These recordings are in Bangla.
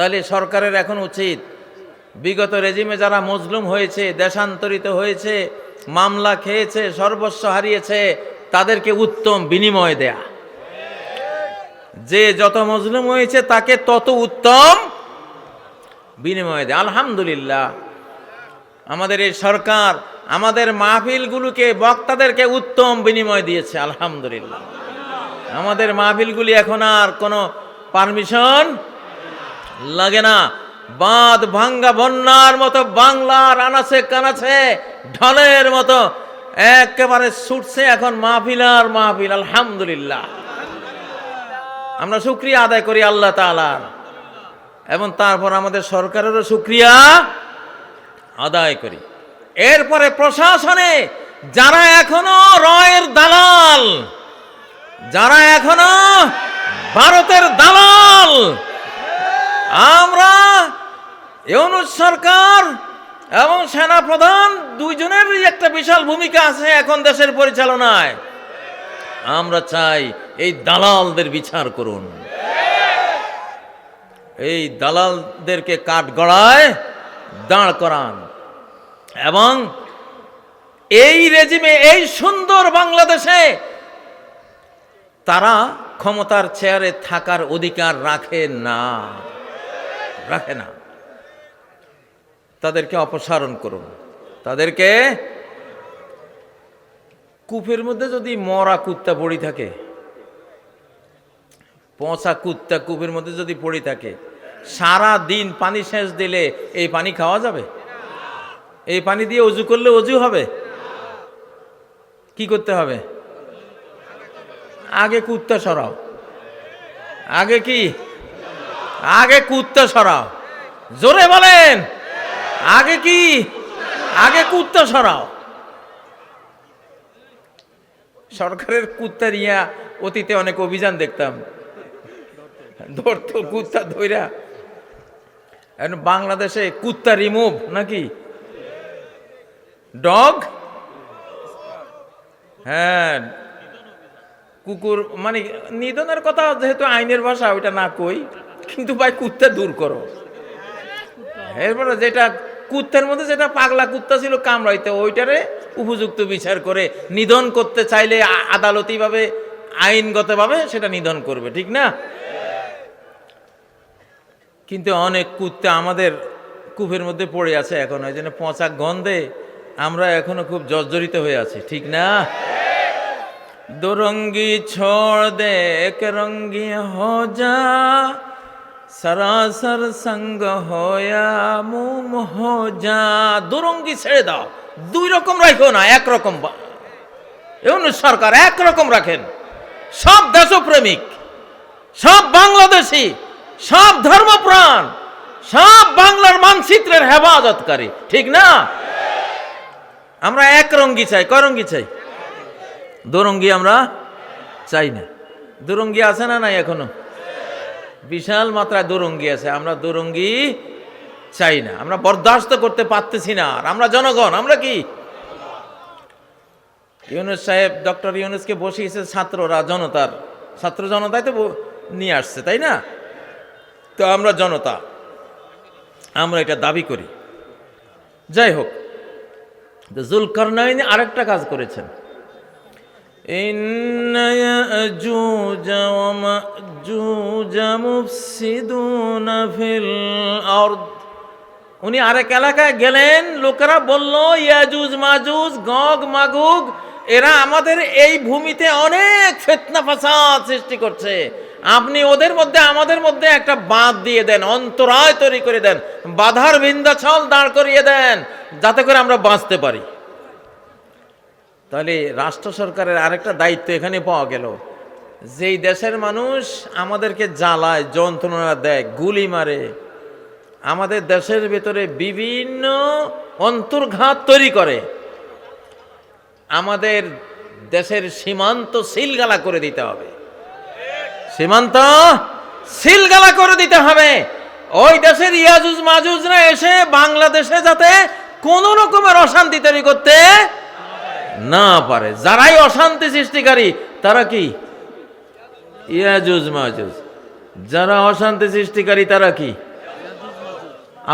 তাহলে সরকারের এখন উচিত। বিগত রেজিমে যারা মজলুম হয়েছে, দেশান্তরিত হয়েছে, মামলা খেয়েছে, সর্বস্ব হারিয়েছে, তাদেরকে উত্তম বিনিময় দেয়া। যে যত মজলুম হয়েছে, তাকে তত উত্তম বিনিময় দেয়। আলহামদুলিল্লাহ। আমাদের এই সরকার আমাদের মাহফিলগুলোকে বক্তাদেরকে উত্তম বিনিময় দিয়েছে, আলহামদুলিল্লাহ। আমাদের মাহফিলগুলি এখন আর কোনো পারমিশন লাগে না। বাঁধ ভাঙ্গা বন্যার মতো বাংলার আনাছে কানাছে, ঢলের মতো। একেবারে ছুটছে এখন মাহফিল আর মাহফিল, আলহামদুলিল্লাহ। আমরা শুক্রিয়া আদায় করি আল্লাহ তালার এবং তারপর আমাদের সরকারেরও শুক্রিয়া আদায় করি। এরপরে প্রশাসনে যারা এখনও রয়ের দালাল, যারা এখনও ভারতের দালাল আমরা ইউনুস সরকার এবং সেনা প্রধান দুইজনেরই একটা বিশাল ভূমিকা আছে এখন দেশের পরিচালনায়। আমরা চাই এই দালালদের বিচার করুন। এই দালালদেরকে কাঠ গড়ায় দাঁড় করান। এবং এই রেজিমে, এই সুন্দর বাংলাদেশে তারা ক্ষমতার চেয়ারে থাকার অধিকার রাখে না। রাখে না। তাদেরকে অপসারণ করুন। তাদেরকে কূপের মধ্যে যদি মরা কুত্তা পড়ি থাকে, পচা কুত্তা কূপের মধ্যে যদি পড়ে থাকে সারা দিন পানি সেচ দিলে এই পানি খাওয়া যাবে? এই পানি দিয়ে অজু করলে অজু হবে? কি করতে হবে? আগে কুত্তা সরাও। আগে কি? আগে কুত্তা সরাও। জোরে বলেন। আগে কি? আগে কুত্তা সরাও। সরকারের কুত্তা নিয়ে অতীতে অনেক অভিযান দেখতাম। ধরতো কুত্তা ধইরা। এখন বাংলাদেশে কুত্তা রিমুভ নাকি? ডগ? হ্যাঁ। কুকুর মানে নিধনের কথা যেহেতু আইনের ভাষা, ওইটা না কই। কিন্তু ভাই, কুত্তা দূর করো। এরপরে যেটা কুত্তার মধ্যে যেটা পাগলা কুত্তা ছিল কামড়াইতে, ওইটারে উপযুক্ত বিচার করে নিধন করতে চাইলে আদালতিভাবে আইনগতভাবে সেটা নিধন করবে, ঠিক না? কিন্তু অনেক কুত্তা আমাদের কূপের মধ্যে পড়ে আছে এখন, ওই জন্য পচা গন্ধে আমরা এখনও খুব জর্জরিত হয়ে আছি, ঠিক না? দুরঙ্গি ছোড় দে এক রঙ্গি হো যা সরাসর সঙ্গ হয়া যা দুরঙ্গি ছেড়ে দাও। দুই রকম রাখো না, এক রকম বা- ইউনুস সরকার এক রকম রাখেন। সব দেশপ্রেমিক, সব বাংলাদেশি, সব ধর্মপ্রাণ, সব বাংলার মানচিত্রের হেফাজতকারী, ঠিক না? আমরা এক রঙ্গি চাই করঙ্গি চাই? দুরঙ্গি আমরা চাই না। দুরঙ্গি আছে না নাই এখনও? বিশাল মাত্রায় দুরঙ্গি আছে, আমরা দুরঙ্গি চাই না, আমরা বরদাস্ত করতে পারতেছি না আর, আমরা জনগণ, আমরা কি? ইউনুস সাহেব, ডক্টর ইউনুসকে বসিয়েছে ছাত্ররা, জনতার, ছাত্র জনতায় তো নিয়ে আসছে, তাই না? তো আমরা জনতা, আমরা এটা দাবি করি। যাই হোক জুলকারনাইন আরেকটা কাজ করেছেন। ইন্নয়া জু উনি আরেক এলাকায় গেলেন, লোকেরা বলল, ইয়াজুজ মাজুজ, গগ মাগুগ, এরা আমাদের এই ভূমিতে অনেক ফেতনা ফাসাদ সৃষ্টি করছে। আপনি ওদের মধ্যে, আমাদের মধ্যে একটা বাঁধ দিয়ে দেন, অন্তরায় তৈরি করে দেন, বাধার বিন্দাছল দাঁড় করিয়ে দেন, যাতে করে আমরা বাঁচতে পারি। তাহলে রাষ্ট্র সরকারের আরেকটা দায়িত্ব এখানে পাওয়া গেল। যেই দেশের মানুষ আমাদেরকে জ্বালায়, যন্ত্রণা দেয়, গুলি মারে, আমাদের দেশের ভেতরে বিভিন্ন অন্তর্ঘাত তৈরি করে। আমাদের দেশের সীমান্ত সিলগালা করে দিতে হবে। সীমান্ত সিলগালা করে দিতে হবে। ওই দেশের ইয়াজুজ মাজুজরা এসে বাংলাদেশে যাতে কোন রকমের অশান্তি তৈরি করতে না পারে। যারাই অশান্তি সৃষ্টিকারী, তারা কি ইয়াজুজ মাজুজ যারা অশান্তি সৃষ্টিকারী তারা কি?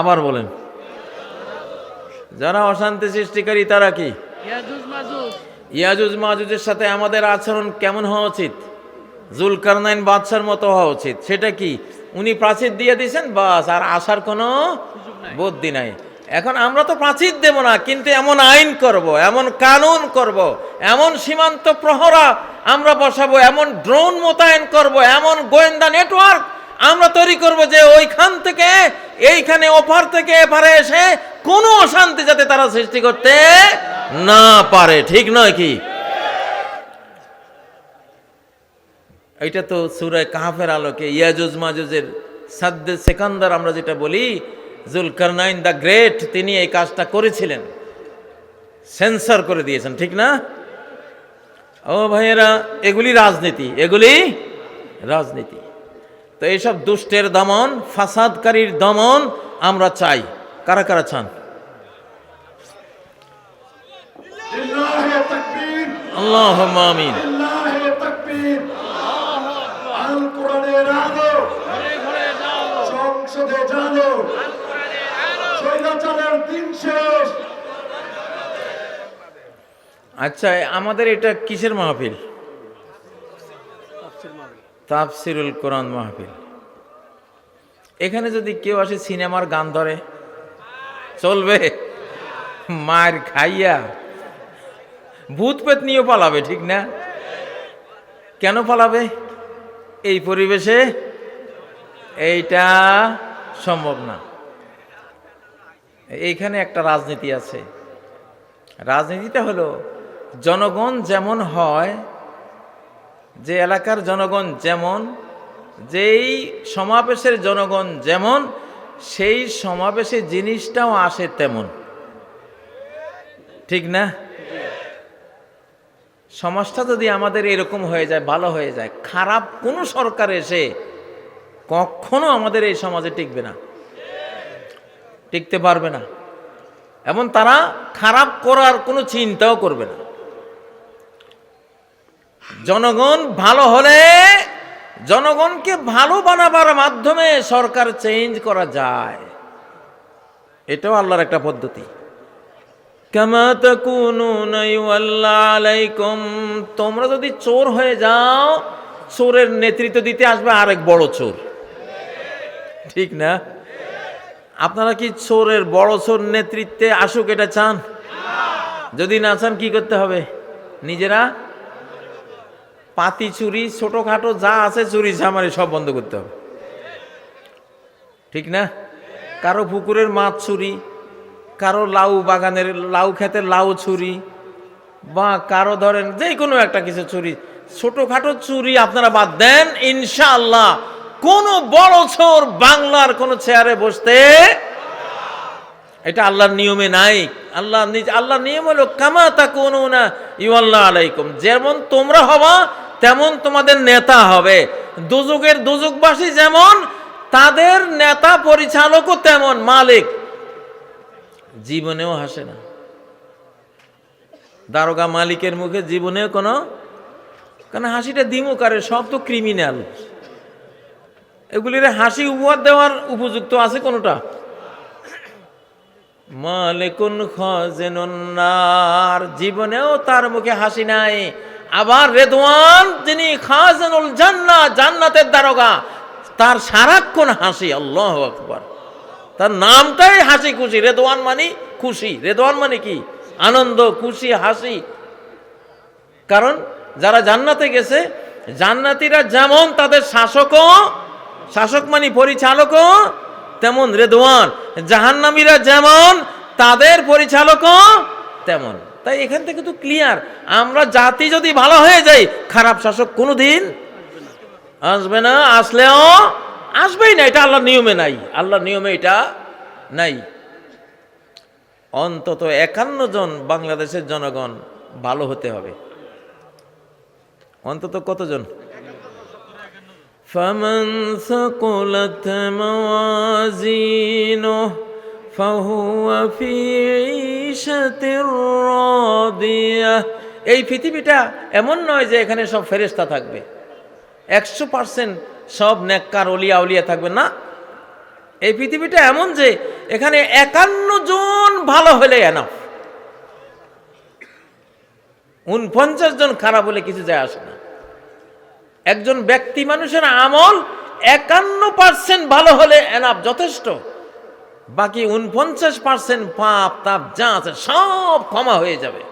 আবার বলেন। যারা অশান্তি সৃষ্টিকারী তারা কি? ইয়াজুজ মাজুজের সাথে আমাদের আচরণ কেমন হওয়া উচিত? জুলকারনাইন বাদশার মতো হওয়া উচিত। সেটা কি? উনি প্রাচীর দিয়ে দিয়েছেন বাস আর আসার কোনো বুদ্ধি নাই। এখন আমরা তো প্রাচীর দেব না কিন্তু এমন আইন করব এমন কানুন করব এমন সীমান্ত প্রহরা আমরা বসাবো, এমন ড্রোন মোতায়েন করব, এমন গোয়েন্দা নেটওয়ার্ক আমরা তৈরি করব যে ওইখান থেকে, এইখানে ওপার থেকে এপারে এসে কোনো অশান্তি যাতে তারা সৃষ্টি করতে না পারে। ঠিক নয় কি? এটা তো সুরায় কাহাফের আলোকে, ইয়াজুজ মাজুজের সাদ্দে সেকান্দার আমরা যেটা বলি জুল জুলকারনাইন দ্য গ্রেট, তিনি এই কাজটা করেছিলেন। সেন্সর করে দিয়েছেন, ঠিক না? ও ভাইয়েরা, এগুলি রাজনীতি এগুলি রাজনীতি। তো এইসব দুষ্টের দমন, ফাসাদকারীর দমন আমরা চাই। কারা কারা চান? আল্লাহ আমিন। আল কোরআনের আদর আচ্ছা আমাদের এটা কিসের মাহফিল? তাফসিরুল কোরআন মাহফিল। এখানে যদি কেউ আসে সিনেমার গান ধরে, চলবে? মার খাইয়া। ভূত পেত নিয়েও পালাবে, ঠিক না? কেন পালাবে? এই পরিবেশে এইটা সম্ভব না। এইখানে একটা রাজনীতি আছে। রাজনীতিটা হলো জনগণ যেমন হয়, যে এলাকার জনগণ যেমন, যেই সমাবেশের জনগণ যেমন, সেই সমাবেশে জিনিসটাও আসে তেমন। ঠিক না? সমাজটা যদি আমাদের এরকম হয়ে যায়, ভালো হয়ে যায়, খারাপ কোনো সরকার এসে কখনো আমাদের এই সমাজে টিকবে না। টিকতে পারবে না। এবং তারা খারাপ করার কোনো চিন্তাও করবে না। জনগণ ভালো হলে জনগণকে ভালো বানাবার মাধ্যমে সরকার চেঞ্জ করা যায়। এটাও আল্লাহর একটা পদ্ধতি। তোমরা যদি চোর হয়ে যাও, চোরের নেতৃত্ব দিতে আসবে আরেক বড় চোর। ঠিক না? আপনারা কি চোরের বড় চোর নেতৃত্বে আসুক এটা চান? যদি না চান, কি করতে হবে? নিজেরা পাতি চুরি, ছোটখাটো যা আছে চুরি ঝামারি সব বন্ধ করতে হবে। ঠিক না? কারও পুকুরের মাছ চুরি, কারও লাউ বাগানের, লাউ ক্ষেতের লাউ চুরি, বা কারও ধরেন যে কোনো একটা কিছু চুরি, ছোটখাটো চুরি আপনারা বাদ দেন, ইনশাআল্লাহ। কোন বড় চোর বাংলার কোন চেয়ারে বসতে এটা আল্লাহর নিয়মে নাই। আল্লাহ নিজ আল্লাহর নিয়ম হলো, কামা তা কোনো না ইউল্লাহ আলাইকুম। যেমন তোমরা হবা তেমন তোমাদের নেতা হবে। দুযুগের দুযুগবাসী যেমন, তাদের নেতা পরিচালকও তেমন, মালিক। জীবনেও হাসে না। দারোগা মালিকের মুখে জীবনেও কোনো, কারণ হাসিটা দিমুকারে সব তো ক্রিমিনাল এগুলির হাসি উপহার দেওয়ার উপযুক্ত আছে কোনোটা? মালিকুন খাজেনুন্নার জীবনেও তার মুখে হাসি নাই। আবার রেদওয়ান তিনি খাজেনুল জান্নাহ, জান্নাতের দারোগা, তার সারাক্ষণ হাসি, আল্লাহ আকবার। তার নামটাই হাসি খুশি, রেদওয়ান মানে খুশি। রেদওয়ান মানে কি? আনন্দ, খুশি, হাসি। কারণ যারা জান্নাতে গেছে, জান্নাতীরা যেমন তাদের শাসকও, শাসক মানে পরিচালকও, তেমন রেদওয়ান। জাহান্নামীরা যেমন তাদের পরিচালকও, তেমন। তাই এখান থেকে তো ক্লিয়ার আমরা জাতি যদি ভালো হয়ে যাই খারাপ শাসক কোনোদিন আসবে না আসলেও আসবেই না এটা আল্লাহর নিয়মে নাই আল্লাহর নিয়মে এটা নাই অন্তত একান্ন জন বাংলাদেশের জনগণ ভালো হতে হবে অন্তত কতজন فمن ثقلت موازينه এই পৃথিবীটা এমন নয় যে এখানে সব ফেরেশতা থাকবে। একশো পার্সেন্ট সব নেককার অলিয়া উলিয়া থাকবে, না। এই পৃথিবীটা এমন যে এখানে একান্ন জন ভালো হলে এনাফ উনপঞ্চাশ জন খারাপ হলে কিছু যায় আসে না। একজন ব্যক্তি মানুষের আমল একান্ন পার্সেন্ট ভালো হলে এনাফ যথেষ্ট। বাকি উনপঞ্চাশ পার্সেন্ট পাপ, তাপ যা আছে সব ক্ষমা হয়ে যাবে।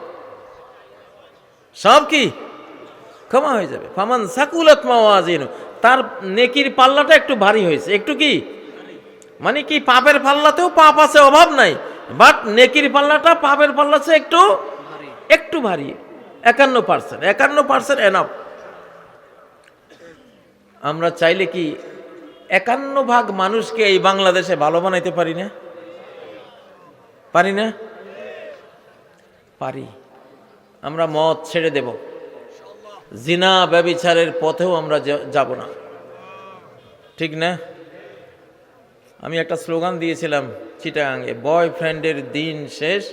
সব কি? ক্ষমা হয়ে যাবে। ফামান সাকুলাত মাওয়াজিন। তার নেকির পাল্লাটা একটু ভারী হয়েছে। একটু কি? মানে কি পাপের পাল্লাতেও পাপ আছে, অভাব নাই। বাট নেকির পাল্লাটা পাপের পাল্লা চেয়ে একটু একটু ভারী। একান্ন পার্সেন্ট একান্ন পার্সেন্ট এনাফ আমরা চাইলে কি একান্ন ভাগ মানুষকে এই বাংলাদেশে ভালো বানাইতে পারি না? পারি না? পারি। আমরা মদ ছেড়ে দেব। জিনা ব্যবিচারের পথেও আমরা যাব না। ঠিক না? আমি একটা স্লোগান দিয়েছিলাম চিটাগাঙ্গে, বয়ফ্রেন্ডের দিন শেষ,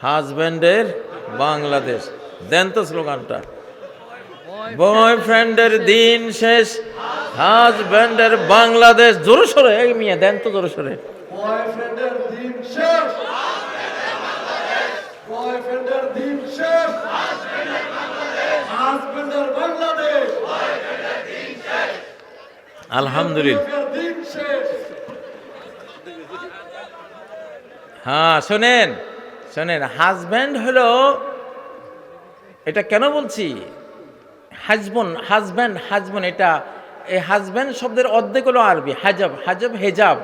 হাজব্যান্ডের বাংলাদেশ। দেন তো স্লোগানটা। বয়ফ্রেন্ডের দিন শেষ হাজব্যান্ডের বাংলাদেশ জোরে সরে মিয়া দেন তো জোরে সরে। আলহামদুলিল্লাহ। হ্যাঁ শোনেন শোনেন হাজব্যান্ড হলো এটা কেন বলছি? হাজবন হাজব্যান্ড হাজবন এটা এই হাজব্যান্ড শব্দের অর্ধেক হলো আরবি, হাজাব হাজাব, হেজাব।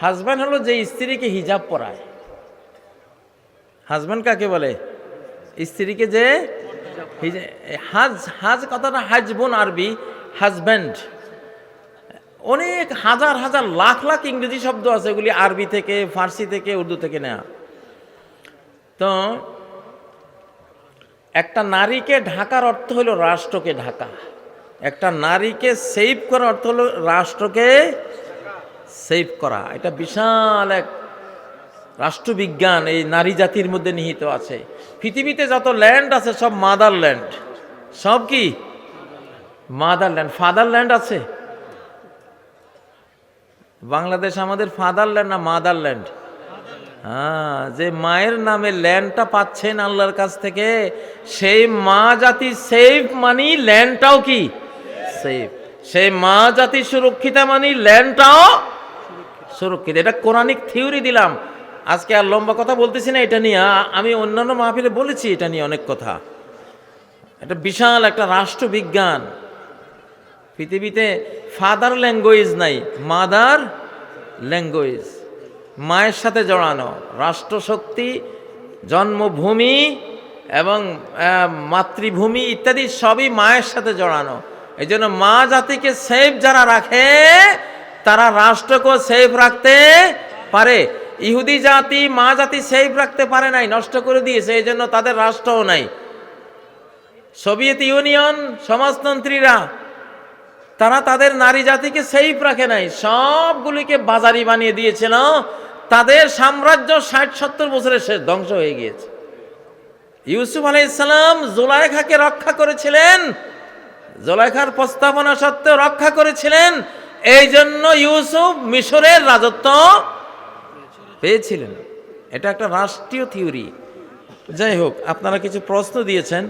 হাজব্যান্ড হলো যে স্ত্রীকে হিজাব পরায়। হাজব্যান্ড কাকে বলে? স্ত্রীকে যে হিজা- হাজ কথাটা হাজবন আরবি হাজব্যান্ড অনেক হাজার হাজার, লাখ লাখ ইংরেজি শব্দ আছে এগুলি আরবি থেকে, ফার্সি থেকে, উর্দু থেকে নেওয়া তো একটা নারীকে ঢাকার অর্থ হলো রাষ্ট্রকে ঢাকা। একটা নারীকে সেভ করার অর্থ হলো রাষ্ট্রকে সেভ করা। এটা বিশাল এক রাষ্ট্রবিজ্ঞান, এই নারী জাতির মধ্যে নিহিত আছে। পৃথিবীতে যত ল্যান্ড আছে, সব মাদার ল্যান্ড সব কি? মাদার ল্যান্ড ফাদার ল্যান্ড আছে? বাংলাদেশ আমাদের ফাদারল্যান্ড না মাদারল্যান্ড হ্যাঁ যে মায়ের নামে ল্যান্ডটা পাচ্ছেন আল্লাহর কাছ থেকে, সেই মা জাতি সেফ মানি ল্যান্ডটাও কি? সেফ সেই মা জাতি সুরক্ষিত মানি ল্যান্ডটাও সুরক্ষিত। এটা কোরআনিক থিওরি দিলাম। আজকে আর লম্বা কথা বলতেছি না, এটা নিয়ে আমি অন্যান্য মাহফিলে বলেছি এটা নিয়ে অনেক কথা। এটা বিশাল একটা রাষ্ট্রবিজ্ঞান। পৃথিবীতে ফাদার ল্যাঙ্গুয়েজ নাই মাদার ল্যাঙ্গুয়েজ মায়ের সাথে জড়ানো, রাষ্ট্রশক্তি, জন্মভূমি এবং মাতৃভূমি ইত্যাদি সবই মায়ের সাথে জড়ানো। এই জন্য মা জাতিকে সেফ যারা রাখে, তারা রাষ্ট্রকেও সেফ রাখতে পারে। ইহুদি জাতি, মা জাতি সেফ রাখতে পারে নাই, নষ্ট করে দিয়েছে এই জন্য তাদের রাষ্ট্রও নাই। সোভিয়েত ইউনিয়ন, সমাজতন্ত্রীরা, তারা তাদের নারী জাতিকে সেফ রাখে নাই। সবগুলিকে বাজারি বানিয়ে দিয়েছিল তাদের সাম্রাজ্য ষাট সত্তর বছরের শেষ ধ্বংস হয়ে গিয়েছে। ইউসুফ আলাই ইসলাম জোলাইখাকে রক্ষা করেছিলেন জোলাইখার প্রস্তাবনা সত্ত্বেও রক্ষা করেছিলেন এই জন্য ইউসুফ মিশরের রাজত্ব পেয়েছিলেন। এটা একটা রাষ্ট্রীয় থিওরি। যাই হোক, আপনারা কিছু প্রশ্ন দিয়েছেন।